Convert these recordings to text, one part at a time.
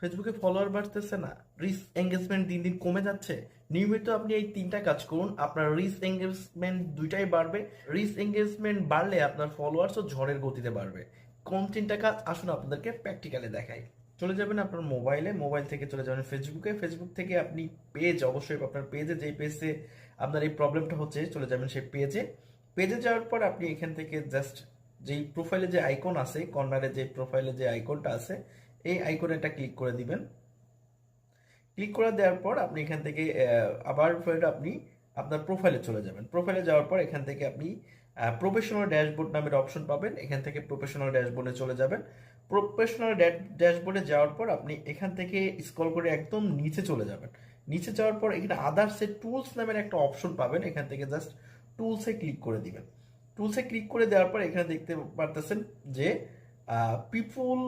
ফেসবুকে ফলোয়ার বাড়তেছে না রিস এঙ্গেজমেন্ট দিন দিন কমে যাচ্ছে। নিয়মিত আপনি এই তিনটা কাজ করুন, আপনার রিস এঙ্গেজমেন্ট দুইটাই বাড়বে। রিস এঙ্গেজমেন্ট বাড়লে আপনার ফলোয়ার্সও ঝড়ের গতিতে বাড়বে। কোন তিনটা কাজ, আসুন আপনাদেরকে প্র্যাকটিক্যালি দেখাই। চলে যাবেন আপনার মোবাইলে মোবাইল থেকে চলে যাবেন ফেসবুকে ফেসবুক থেকে আপনি পেজ অবশ্যই আপনার পেজে যেই পেজে আপনার এই প্রবলেমটা হচ্ছে, চলে যাবেন সেই পেজে পেজে যাওয়ার পর আপনি এখান থেকে জাস্ট যেই প্রোফাইলে যে আইকন আছে কর্নারে যে প্রোফাইলে যে আইকনটা আছে এই আইকনে একটা ক্লিক করে দিবেন। ক্লিক করে দেওয়ার পর আপনি এখান থেকে আবার ফের আপনি আপনার প্রোফাইলে চলে যাবেন। প্রোফাইলে যাওয়ার পর এখান থেকে আপনি প্রফেশনাল ড্যাশবোর্ড নামের অপশন পাবেন। এখান থেকে প্রফেশনাল ড্যাশবোর্ডে চলে যাবেন। প্রফেশনাল ড্যাশবোর্ডে যাওয়ার পর আপনি এখান থেকে স্ক্রল করে একদম নিচে চলে যাবেন। নিচে যাওয়ার পর এখানে আদার্সে টুলস নামের একটা অপশন পাবেন। এখান থেকে জাস্ট টুলসে ক্লিক করে দিবেন। টুলসে ক্লিক করে দেওয়ার পর এখানে দেখতে পারতেছেন যে পিপুল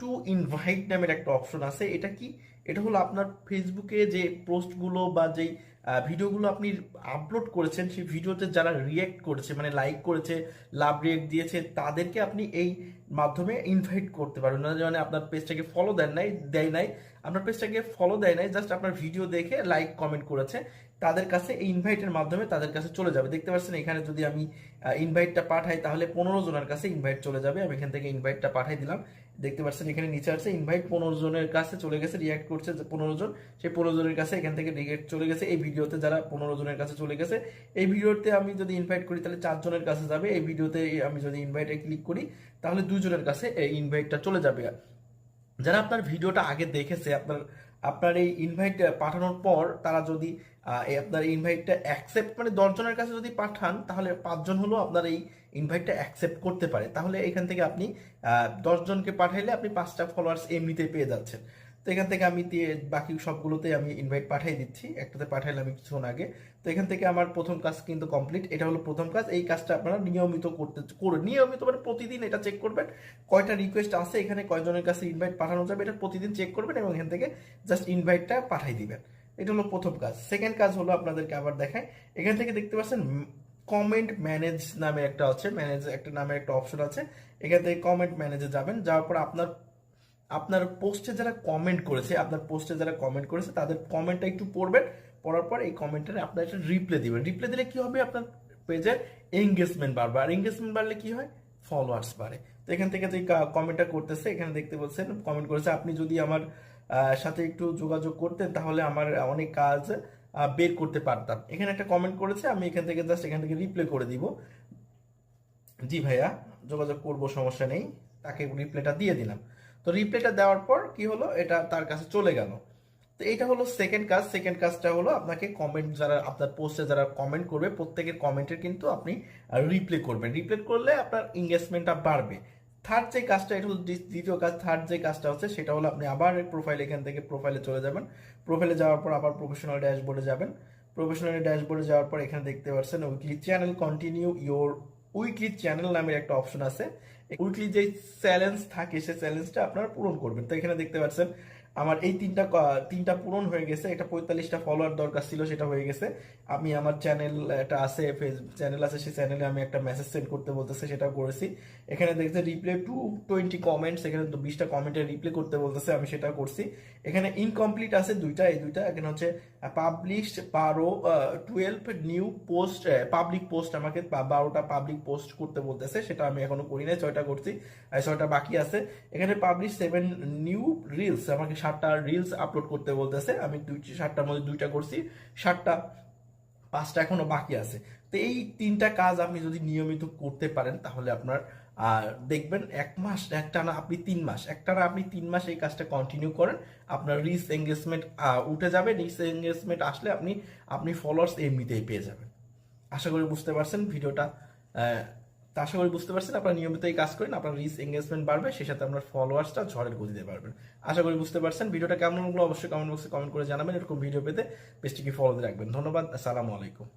টু ইনভাইট নামের একটা অপশন আছে। এটা কি? এটা হলো আপনার ফেসবুকে যে পোস্টগুলো বা যেই ভিডিওগুলো আপনি আপলোড করেছেন, সেই ভিডিওতে যারা রিয়েক্ট করেছে মানে লাইক করেছে লাভ রিয়েক্ট দিয়েছে, তাদেরকে আপনি এই মাধ্যমে ইনভাইট করতে পারবেন। মানে আপনার পেজটাকে ফলো দেন নাই, দেয় নাই। আপনার পেজটাকে ফলো দেয় নাই জাস্ট আপনার ভিডিও দেখে লাইক কমেন্ট করেছে, তাদের কাছে এই ইনভাইটের মাধ্যমে তাদের কাছে চলে যাবে। দেখতে পাচ্ছেন এখানে যদি আমি ইনভাইটটা পাঠাই, তাহলে পনেরো জনের কাছে ইনভাইট চলে যাবে। আমি এখান থেকে ইনভাইটটা পাঠাই দিলাম। দেখতে পাচ্ছেন এখানে নিচে আছে ইনভাইট পনেরো জনের কাছে চলে গেছে রিয়াক্ট করছে। যে পনেরো জন, সেই পনেরো জনের কাছে এখান থেকে রিয়াক্ট চলে গেছে। এই ভিডিওতে যারা পনেরো জনের কাছে চলে গেছে, এই ভিডিওতে আমি যদি ইনভাইট করি, তাহলে চারজনের কাছে যাবে। এই ভিডিওতে আমি যদি ইনভাইটে ক্লিক করি, তাহলে দুজনের কাছে এই ইনভাইটটা চলে যাবে। যারা আপনার ভিডিওটা আগে দেখেছে, আপনার আপনার এই ইনভাইট পাঠানোর পর তারা যদি আপনার ইনভাইটটা অ্যাকসেপ্ট মানে দশজনের কাছে যদি পাঠান, তাহলে পাঁচজন হলো আপনার এই ইনভাইটটা অ্যাকসেপ্ট করতে পারে। তাহলে এখান থেকে আপনি দশজনকে পাঠাইলে আপনি পাঁচটা ফলোয়ার্স এমনিতেই পেয়ে যাচ্ছেন। তো এখান থেকে আমি দিয়ে- বাকি সবগুলোতে আমি ইনভাইট পাঠিয়ে দিচ্ছি। একটাতে পাঠাইলাম আমি কিছুক্ষণ আগে। তো এখান থেকে আমার প্রথম কাজ কিন্তু কমপ্লিট এটা হলো প্রথম কাজ। এই কাজটা আপনারা নিয়মিত করতে, করে নিয়মিত মানে প্রতিদিন এটা চেক করবেন। কয়টা রিকোয়েস্ট আছে, এখানে কয়জনের কাছে ইনভাইট পাঠানো যাবে এটা প্রতিদিন চেক করবেন এবং এখান থেকে জাস্ট ইনভাইটটা পাঠিয়ে দিবেন। এটা হলো প্রথম কাজ। সেকেন্ড কাজ হলো আপনাদেরকে আবার দেখায় এখান থেকে দেখতে পাচ্ছেন কমেন্ট ম্যানেজ নামে একটা আছে। ম্যানেজ একটা নামে একটা অপশন আছে। এখান থেকে কমেন্ট ম্যানেজে যাবেন। যাওয়ার পর আপনার আপনার পোস্টে যারা কমেন্ট করেছে, আপনার পোস্টে যারা কমেন্ট করেছে, তাদের কমেন্টটা একটু পড়বেন, পড়ার পর এই কমেন্টে আপনার একটা রিপ্লে দিবেন। রিপ্লে দিলে কি হবে? আপনার পেজের এঙ্গেজমেন্ট বাড়বে। আর এঙ্গেজমেন্ট বাড়লে কি হয়? ফলোয়ার্স বাড়ে। তো এখান থেকে যে কমেন্টটা করতেছে, এখানে দেখতে বলছেন কমেন্ট করেছে, আপনি যদি আমার সাথে একটু যোগাযোগ করতেন, তাহলে আমার অনেক কাজ বের করতে পারতাম। এখানে একটা কমেন্ট করেছে, আমি এখান থেকে জাস্ট এখান থেকে রিপ্লে করে দিব। জি ভাইয়া, যোগাযোগ করব, সমস্যা নেই। তাকে রিপ্লেটা দিয়ে দিলাম। তো রিপ্লেটা দেওয়ার পর কি হলো? এটা তার কাছে চলে গেল। তো এটা হলো সেকেন্ড কাজ। সেকেন্ড কাজটা হলো আপনাকে কমেন্ট যারা, আপনার পোস্টে যারা কমেন্ট করবে, প্রত্যেকের কমেন্টের কিন্তু আপনি রিপ্লে করবেন। রিপ্লে করলে আপনার এঙ্গেজমেন্টটা বাড়বে। থার্ড যে কাজটা, এটা হলো দ্বিতীয় কাজ। থার্ড যে কাজটা হচ্ছে, সেটা হলো আপনি আবার প্রোফাইল এখান থেকে প্রোফাইলে চলে যাবেন। প্রোফাইলে যাওয়ার পর আবার প্রফেশনাল ড্যাশবোর্ডে যাবেন। প্রফেশনাল ড্যাশবোর্ডে যাওয়ার পর এখানে দেখতে পাচ্ছেন weekly channel continue your weekly channel নামের একটা অপশন আছে। উইকলি যে চ্যালেঞ্জ থাকে, সেই চ্যালেঞ্জটা আপনারা পূরণ করবেন। তো এখানে দেখতে পাচ্ছেন আমার এই তিনটা তিনটা পূরণ হয়ে গেছে এটা পঁয়তাল্লিশটা ফলোয়ার দরকার ছিল, সেটা হয়ে গেছে। আমি আমার চ্যানেল একটা আছে চ্যানেল আছে, সেই চ্যানেলে আমি একটা মেসেজ সেন্ড করতে বলতেছে সেটা করেছি। এখানে দেখতে রিপ্লে টু টোয়েন্টি কমেন্টস এখানে বিশটা কমেন্টে রিপ্লে করতে বলতেছে, আমি সেটা করছি। এখানে ইনকমপ্লিট আছে দুইটা, এই দুইটা। এখানে হচ্ছে পাবলিশড বারো twelve new post public post আমাকে বারোটা পাবলিক পোস্ট করতে বলতেছে, সেটা আমি এখনও করি নাই, ছয়টা করছি ছয়টা বাকি আছে। এখানে পাবলিশ সেভেন নিউ রিলস আমাকে সাতটা রিলস আপলোড করতে বলতেছে। আমি দুই সাতটার মধ্যে দুইটা করছি সাতটা পাঁচটা এখনও বাকি আছে। তো এই তিনটা কাজ আপনি যদি নিয়মিত করতে পারেন তাহলে আপনার আহ, দেখবেন এক মাস একটানা আপনি তিন মাস একটানা আপনি তিন মাস এই কাজটা কন্টিনিউ করেন আপনার রিস এঙ্গেজমেন্ট উঠে যাবে। রিস এঙ্গেজমেন্ট আসলে আপনি আপনি ফলোয়ার্স এমনিতেই পেয়ে যাবেন। আশা করি বুঝতে পারছেন ভিডিওটা তা আশা করি বুঝতে পারছেন, আপনারা নিয়মিত এই কাজ করেন, আপনার রিস এঙ্গেজমেন্ট বাড়বে, সেই সাথে আপনার ফলোয়ার্সটা ঝড়ের গতিতে পারবেন আশা করি বুঝতে পারছেন, ভিডিওটা কেমন লাগল অবশ্যই কমেন্ট বক্সে কমেন্ট করে জানাবেন, এরকম ভিডিও পেতে পেজটিকে ফলো রাখবেন। ধন্যবাদ, আসসালামু আলাইকুম।